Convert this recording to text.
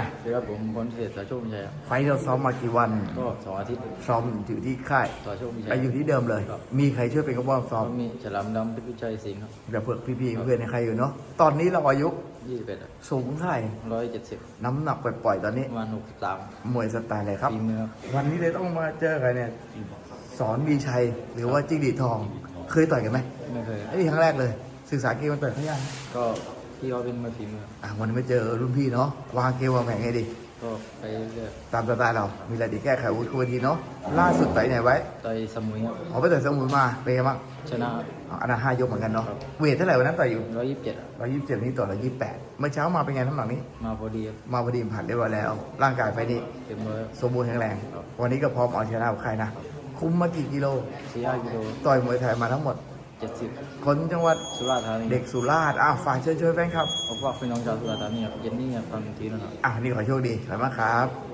สวัสดีครับผมพลเศษต่อโชคชัยครับไฟท์เราซ้อมมากี่วันก็สองอาทิตย์ซ้อมอยู่ที่ค่ายต่อโชคชัไปยอยู่ที่เดิมเลย ครับ มีใครช่วยเป็นกระบอกซ้อมก็มีฉลามดำพิพิชัยสิงห์ครับเดี๋ยวเพื่อพี่ๆเพื่อนในใครอยู่เนาะตอนนี้เราอายุยี่สิบเอ็ดสูงเท่าไหร่ร้อยเจ็ดสิบน้ำหนักปล่อยๆตอนนี้ประมาณหกสิบสามมวยสไตล์อะไรครับ ฝีมือครับวันนี้เลยต้องมาเจอกันเนี่ยสอนมีชัยหรือว่าจิ้งหรีดทอง เคยต่อยกันไหมไม่เคยไอ้นี่ครั้งแรกเลย ศึกษาเกมมันต่อยเขายังก็ พี่เขาเป็นมาฝีมือครับอะวันนี้ไม่เจอรุ่นพี่เนาะวางเกมวางแผนไงดีก็ไปเรื่อยตามสไตล์เรา มีอะไรดีแก้ไขอาวุ้นคุยทีเนาะล่าสุดต่อยไหนไว้ต่อยสมุยครับออกไปต่อยสมุนมาเป็นไงบ้างชนะอ๋ออันนั้นห้ายกเหมือนกันเนาะครับเวทเท่าไหร่วันนั้นต่อยอยู่ร้อยยี่สิบเจ็ดร้อยยี่สิบเจ็ดนี่ต่อร้อยยี่สิบแปดเมื่อเช้ามาเป็นไงน้ำหนักนี้ มาพอดีครับมาพอดีผ่านเรียบร้อยแล้ว ร่างกายไฟนี้เต็มร้อยครับสมบูรณ์แข็งแรงครับวันนี้ก็พร้อมเอาชนะกับใครนะ คุมมากี่กิโลสี่ห้ากิโลต่อยมวยไทยมาทั้งหมด เจ็ดสิบคนจังหวัดสุราษฎร์ธานีเด็กสุราษฎร์อ้าวฝากเชิญช่วยแฟนครับผมฝากพี่น้องชาวสุราษฎร์ธานีครับเย็นนี้ครับตอนทีนะครับอะนี่ขอโชคดีขอบคุณมากครับ